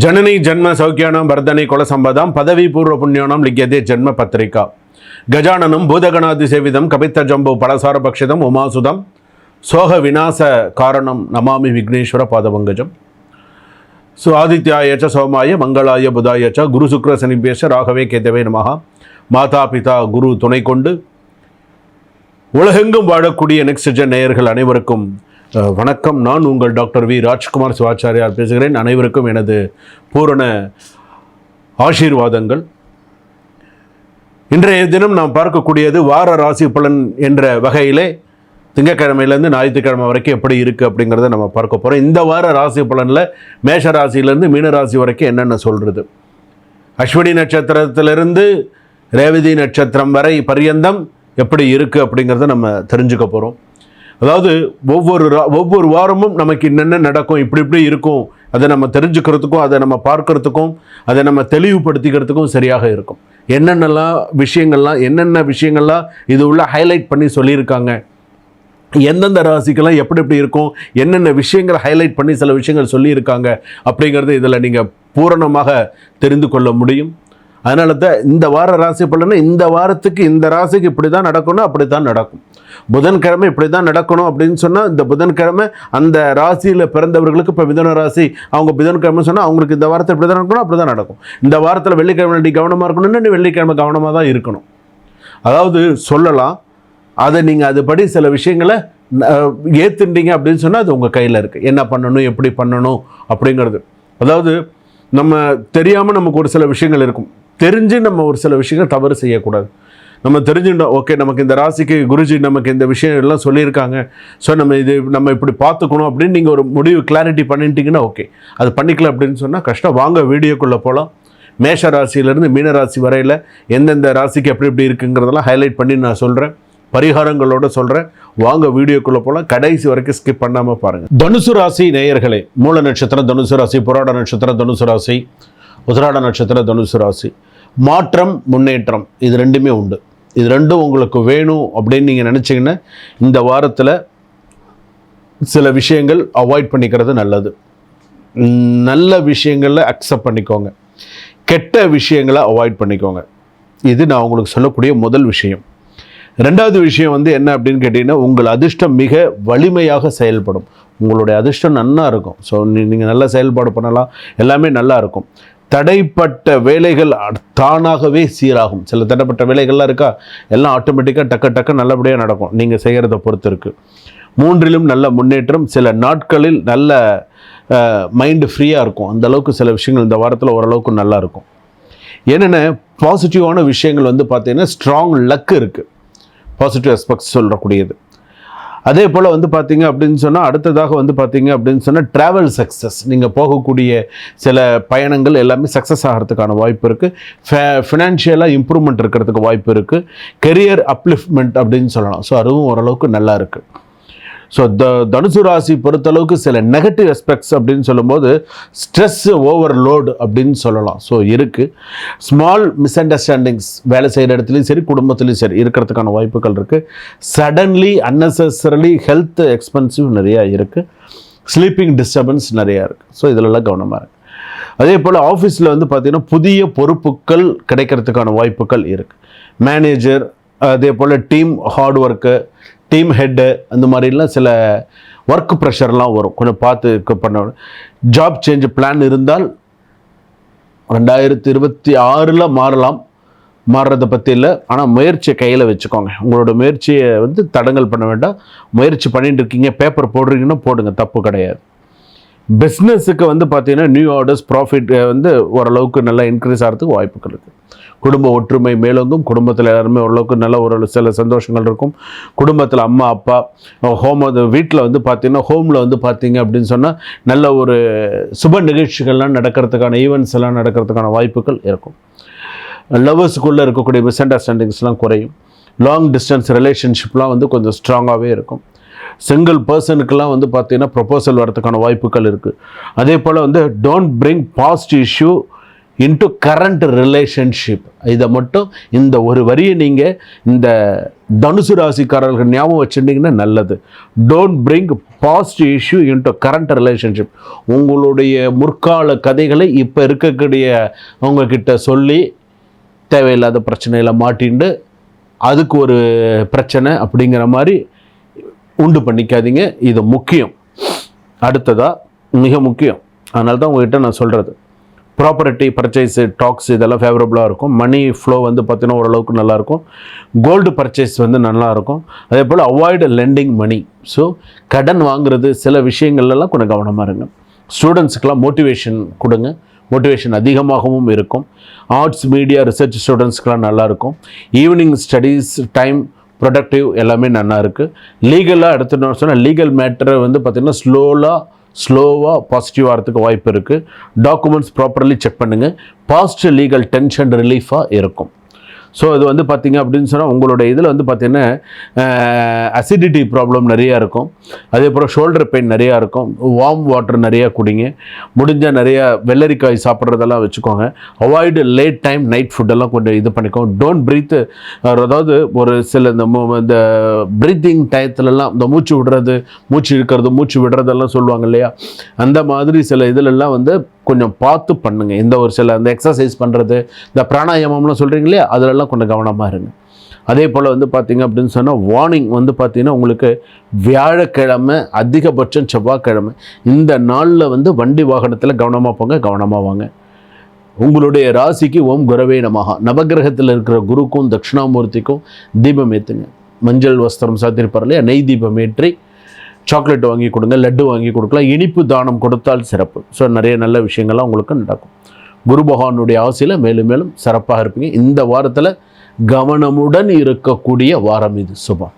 ஜனனி ஜன்ம சௌக்கியானம் பர்தனை குலசம்பதம் பதவி பூர்வ புண்ணியோனம் லிக்கியதே ஜன்ம பத்திரிகா. கஜானனும் பூதகணாதி சேவிதம் கபித்த ஜம்பு பலசார பக்ஷிதம் உமாசுதம் சோக விநாச காரணம் நமாமி விக்னேஸ்வர பாதபங்கஜம். சு ஆதித்யாயச்ச சோமாய மங்களாய புதாயச்ச குரு சுக்ர சனிபேஷ ராகவே கேதவே நமகா மாதா பிதா குரு துணை கொண்டு உலகெங்கும் வாழக்கூடிய நெக்ஸ்ட் ஜென் நேயர்கள் அனைவருக்கும் வணக்கம். நான் உங்கள் டாக்டர் வி. ராஜ்குமார் சிவாச்சாரியார் பேசுகிறேன். அனைவருக்கும் எனது பூரண ஆசீர்வாதங்கள். இன்றைய தினம் நாம் பார்க்கக்கூடியது வார ராசி பலன் என்ற வகையிலே திங்கக்கிழமையிலேருந்து ஞாயிற்றுக்கிழமை வரைக்கும் எப்படி இருக்குது அப்படிங்கிறத நம்ம பார்க்க போகிறோம் இந்த வார ராசி பலனில் மேஷ ராசியிலேருந்து மீன ராசி வரைக்கும் என்னென்ன சொல்கிறது அஸ்வினி நட்சத்திரத்திலிருந்து ரேவதி நட்சத்திரம் வரை பரியந்தம் எப்படி இருக்குது அப்படிங்கிறத நம்ம தெரிஞ்சுக்க போகிறோம் அதாவது ஒவ்வொரு ரா- ஒவ்வொரு வாரமும் நமக்கு என்னென்ன நடக்கும் இப்படி இப்படி இருக்கும் அதை நம்ம தெரிஞ்சுக்கிறதுக்கும் அதை நம்ம பார்க்கறதுக்கும் அதை நம்ம தெளிவுபடுத்திக்கிறதுக்கும் சரியாக இருக்கும். என்னென்னலாம் விஷயங்கள்லாம் என்னென்ன விஷயங்கள்லாம் இது உள்ள ஹைலைட் பண்ணி சொல்லியிருக்காங்க. எந்தெந்த ராசிக்கெல்லாம் எப்படி எப்படி இருக்கும் என்னென்ன விஷயங்களை ஹைலைட் பண்ணி சில விஷயங்கள் சொல்லியிருக்காங்க அப்படிங்கிறது இதில் நீங்கள் பூரணமாக தெரிந்து கொள்ள முடியும். அதனால தான் இந்த வார ராசி பலனை இந்த வாரத்துக்கு இந்த ராசிக்கு இப்படி தான் நடக்கணும் அப்படி தான் நடக்கும். புதன்கிழமை இப்படி தான் நடக்கணும் அப்படின்னு சொன்னால் இந்த புதன்கிழமை அந்த ராசியில் பிறந்தவர்களுக்கு இப்போ மிதன ராசி அவங்க புதன்கிழமை சொன்னால் அவங்களுக்கு இந்த வாரத்தில் இப்படி தான் நடக்கணும் அப்படி தான் நடக்கும். இந்த வாரத்தில் வெள்ளிக்கிழமை நீ கவனமாக இருக்கணும்னு நீ வெள்ளிக்கிழமை கவனமாக தான் இருக்கணும். அதாவது சொல்லலாம் அதை நீங்கள் அதுபடி சில விஷயங்களை அஹ், அப்படின்னு சொன்னால் அது உங்கள் கையில் இருக்குது என்ன பண்ணணும் எப்படி பண்ணணும் அப்படிங்கிறது. அதாவது நம்ம தெரியாமல் நமக்கு ஒரு சில விஷயங்கள் இருக்கும். தெரிஞ்சு நம்ம ஒரு சில விஷயங்கள் தவறு செய்யக்கூடாது. நம்ம தெரிஞ்சுட்டோம் ஓகே நமக்கு இந்த ராசிக்கு குருஜி நமக்கு இந்த விஷயம் எல்லாம் சொல்லியிருக்காங்க. ஸோ நம்ம இது நம்ம இப்படி பார்த்துக்கணும் அப்படின்னு நீங்கள் ஒரு முடிவு கிளாரிட்டி பண்ணிட்டீங்கன்னா ஓகே. அது பண்ணிக்கல அப்படின்னு சொன்னால் கஷ்டம். வாங்க வீடியோக்குள்ளே போகலாம் மேஷ ராசியிலேருந்து மீன ராசி வரையில் எந்தெந்த ராசிக்கு எப்படி எப்படி இருக்குங்கிறதெல்லாம் ஹைலைட் பண்ணி நான் சொல்கிறேன் பரிகாரங்களோட சொல்கிறேன் வாங்க வீடியோக்குள்ளே போகலாம் கடைசி வரைக்கும் ஸ்கிப் பண்ணாமல் பாருங்கள் தனுசு ராசி நேயர்களே மூல நட்சத்திரம் தனுசு ராசி புராட நட்சத்திரம் தனுசு ராசி உசராட நட்சத்திரம் தனுசு ராசி. மாற்றம் முன்னேற்றம் இது ரெண்டுமே உண்டு. இது ரெண்டும் உங்களுக்கு வேணும் அப்படின்னு நீங்கள் நினச்சிங்கன்னா இந்த வாரத்தில் சில விஷயங்கள் அவாய்ட் பண்ணிக்கிறது நல்லது. நல்ல விஷயங்களில் அக்செப்ட் பண்ணிக்கோங்க. கெட்ட விஷயங்களை அவாய்ட் பண்ணிக்கோங்க. இது நான் உங்களுக்கு சொல்லக்கூடிய முதல் விஷயம். ரெண்டாவது விஷயம் வந்து என்ன அப்படின்னு கேட்டிங்கன்னா உங்கள் அதிர்ஷ்டம் மிக வலிமையாக செயல்படும். உங்களுடைய அதிர்ஷ்டம் நல்லா இருக்கும். ஸோ நீங்கள் நல்லா செயல்பாடு பண்ணலாம். எல்லாமே நல்லா இருக்கும். தடைப்பட்ட வேலைகள் அ- தானாகவே சீராகும். சில தடைப்பட்ட வேலைகள்லாம் இருக்கா? எல்லாம் ஆட்டோமேட்டிக்காக டக்கு டக்கு நல்லபடியாக நடக்கும். நீங்கள் செய்கிறத பொறுத்து இருக்குது மூன்றிலும் நல்ல முன்னேற்றம். சில நாட்களில் நல்ல மைண்டு ஃப்ரீயாக இருக்கும். அந்த அளவுக்கு சில விஷயங்கள் இந்த வாரத்தில் ஓரளவுக்கு நல்லா இருக்கும். என்னென்ன பாசிட்டிவான விஷயங்கள் வந்து பார்த்திங்கன்னா ஸ்ட்ராங் லக் இருக்குது பாசிட்டிவ் எஸ்பெக்ட்ஸ் சொல்லக்கூடியது. அதே போல் வந்து பார்த்தீங்க அப்படின்னு சொன்னால் அடுத்ததாக வந்து பார்த்தீங்க அப்படின்னு சொன்னால் ட்ராவல் சக்ஸஸ் நீங்கள் போகக்கூடிய சில பயணங்கள் எல்லாமே சக்ஸஸ் ஆகிறதுக்கான வாய்ப்பு இருக்குது ஃபினான்ஷியலாக இம்ப்ரூவ்மெண்ட் இருக்கிறதுக்கு வாய்ப்பு இருக்குது கெரியர் அப்லிஃப்ட்மெண்ட் அப்படின்னு சொல்லலாம். ஸோ அதுவும் ஓரளவுக்கு நல்லா இருக்குது ஸோ த தனுசு ராசி பொறுத்தளவுக்கு சில நெகட்டிவ் எஸ்பெக்ட்ஸ் அப்படின்னு சொல்லும்போது ஸ்ட்ரெஸ் ஓவர்லோடு அப்படின்னு சொல்லலாம். ஸோ இருக்குது ஸ்மால் மிஸ் அண்டர்ஸ்டாண்டிங்ஸ் வேலை செய்கிற இடத்துலையும் சரி குடும்பத்துலையும் சரி இருக்கிறதுக்கான வாய்ப்புகள் இருக்குது சடன்லி அன்னெசரலி ஹெல்த் எக்ஸ்பென்சிவ் நிறையா இருக்குது ஸ்லீப்பிங் டிஸ்டர்பன்ஸ் நிறையா இருக்குது ஸோ இதிலெல்லாம் கவனமாக இருக்குது அதே போல் ஆஃபீஸில் வந்து பார்த்திங்கன்னா புதிய பொறுப்புகள் கிடைக்கிறதுக்கான வாய்ப்புகள் இருக்குது மேனேஜர் அதே போல் team hard work team head அந்த மாதிரிலாம் சில ஒர்க் ப்ரெஷர்லாம் வரும். கொஞ்சம் பார்த்து பண்ண ஜாப் சேஞ்ச் பிளான் இருந்தால் ரெண்டாயிரத்தி இருபத்தி ஆறில் மாறலாம். மாறுறதை பற்றி இல்லை. ஆனால் முயற்சியை கையில் வச்சுக்கோங்க. உங்களோட முயற்சியை வந்து தடங்கல் பண்ண வேண்டாம். முயற்சி பண்ணிட்டு இருக்கீங்க. பேப்பர் போடுறீங்கன்னா போடுங்க. தப்பு கிடையாது. பிஸ்னஸுக்கு வந்து பார்த்தீங்கன்னா நியூ ஆர்டர்ஸ் ப்ராஃபிட் வந்து ஓரளவுக்கு நல்லா இன்க்ரீஸ் ஆகிறதுக்கு வாய்ப்புகள் இருக்குது குடும்ப ஒற்றுமை மேலோங்கும் குடும்பத்தில் எல்லாருமே ஓரளவுக்கு நல்ல ஒரு சில சந்தோஷங்கள் இருக்கும். குடும்பத்தில் அம்மா அப்பா ஹோம் வீட்டில் வந்து பார்த்தீங்கன்னா ஹோமில் வந்து பார்த்திங்க அப்படின்னு சொன்னால் நல்ல ஒரு சுப நிகழ்ச்சிகள்லாம் நடக்கிறதுக்கான ஈவெண்ட்ஸ் எல்லாம் நடக்கிறதுக்கான வாய்ப்புகள் இருக்கும். லவ்வர்ஸுக்குள்ளே இருக்கக்கூடிய மிஸ் அண்டர்ஸ்டாண்டிங்ஸ்லாம் குறையும். லாங் டிஸ்டன்ஸ் ரிலேஷன்ஷிப்லாம் வந்து கொஞ்சம் ஸ்ட்ராங்காகவே இருக்கும். சிங்கிள் பர்சனுக்கெல்லாம் வந்து பார்த்தீங்கன்னா ப்ரொபோசல் வரதுக்கான வாய்ப்புகள் இருக்குது அதே போல் வந்து don't bring past issue into current relationship இதை மட்டும் இந்த ஒரு வரியை நீங்கள் இந்த தனுசு ராசிக்காரர்கள் ஞாபகம் வச்சுருந்தீங்கன்னா நல்லது. Don't bring past issue into current relationship உங்களுடைய முற்கால கதைகளை இப்போ இருக்கக்கூடிய உங்ககிட்ட சொல்லி தேவையில்லாத பிரச்சனையில் மாட்டிண்டு அதுக்கு ஒரு பிரச்சனை அப்படிங்கிற மாதிரி உண்டு பண்ணிக்காதீங்க. இது முக்கியம். அடுத்ததாக மிக முக்கியம். அதனால தான் உங்ககிட்ட நான் சொல்கிறது ப்ராப்பர்ட்டி பர்ச்சேஸ் டாக்ஸ் இதெல்லாம் ஃபேவரபுளாக இருக்கும். மணி ஃப்ளோ வந்து பார்த்திங்கன்னா ஓரளவுக்கு நல்லாயிருக்கும். கோல்டு பர்ச்சேஸ் வந்து நல்லாயிருக்கும். அதே போல் அவாய்டு லெண்டிங் மணி ஸோ கடன் வாங்குறது சில விஷயங்கள்லாம் கொஞ்சம் கவனமாக இருங்க. ஸ்டூடெண்ட்ஸுக்கெலாம் மோட்டிவேஷன் கொடுங்க. மோட்டிவேஷன் அதிகமாகவும் இருக்கும். ஆர்ட்ஸ் மீடியா ரிசர்ச் ஸ்டூடெண்ட்ஸ்க்கெலாம் நல்லாயிருக்கும். ஈவினிங் ஸ்டடீஸ் டைம் ப்ரொடக்டிவ் எல்லாமே நல்லா இருக்குது லீகலாக எடுத்துட்டோம்னு சொன்னால் லீகல் மேட்டரை வந்து பார்த்திங்கன்னா ஸ்லோலாக ஸ்லோவாக பாசிட்டிவ் ஆகிறதுக்கு வாய்ப்பு இருக்குது டாக்குமெண்ட்ஸ் ப்ராப்பர்லி செக் பண்ணுங்கள் பாஸ்ட் லீகல் டென்ஷன் ரிலீஃபாக இருக்கும். ஸோ இது வந்து பார்த்திங்க அப்படின்னு சொன்னால் உங்களோட இதில் வந்து பார்த்தீங்கன்னா அசிடிட்டி ப்ராப்ளம் நிறையா இருக்கும். அதே போல் ஷோல்டர் பெயின் நிறையா இருக்கும். வார்ம் வாட்டர் நிறையா குடிங்க. முடிஞ்சால் நிறையா வெள்ளரிக்காய் சாப்பிட்றதெல்லாம் வச்சுக்கோங்க. அவாய்டு லேட் டைம் நைட் ஃபுட்டெல்லாம் கொஞ்சம் இது பண்ணிக்கோங்க. டோன்ட் ப்ரீத்து அதாவது ஒரு சில இந்த இந்த ப்ரீத்திங் டயத்துலலாம் இந்த மூச்சு விடுறது மூச்சு இழுக்கிறது மூச்சு விடுறதெல்லாம் சொல்லுவாங்க இல்லையா? அந்த மாதிரி சில இதிலெல்லாம் வந்து கொஞ்சம் பார்த்து பண்ணுங்கள் இந்த ஒரு சில இந்த எக்ஸசைஸ் பண்ணுறது இந்த பிராணாயாமம்லாம் சொல்கிறீங்க இல்லையா அதிலெல்லாம் கொஞ்சம் கவனமாக இருங்க. அதே போல் வந்து பார்த்தீங்க அப்படின்னு சொன்னால் வார்னிங் வந்து பார்த்தீங்கன்னா உங்களுக்கு வியாழக்கிழமை அதிகபட்சம் செவ்வாய்க்கிழமை இந்த நாளில் வந்து வண்டி வாகனத்தில் கவனமாக போங்க கவனமாக வாங்க. உங்களுடைய ராசிக்கு ஓம் குரவே நமஹா. நவகிரகத்தில் இருக்கிற குருக்கும் தட்சிணாமூர்த்திக்கும் தீபம் ஏற்றுங்க மஞ்சள் வஸ்திரம் சாத்திருப்பார் இல்லையா நெய் தீபம் ஏற்றி சாக்லேட் வாங்கி கொடுங்க லட்டு வாங்கி கொடுக்கலாம் இனிப்பு தானம் கொடுத்தால் சிறப்பு. ஸோ நிறைய நல்ல விஷயங்கள்லாம் உங்களுக்கு நடக்கும். குரு பகவானுடைய ஆசையில் மேலும் மேலும் சிறப்பாக இருப்பீங்க. இந்த வாரத்தில் கவனமுடன் இருக்கக்கூடிய வாரம் இது. சுபம்.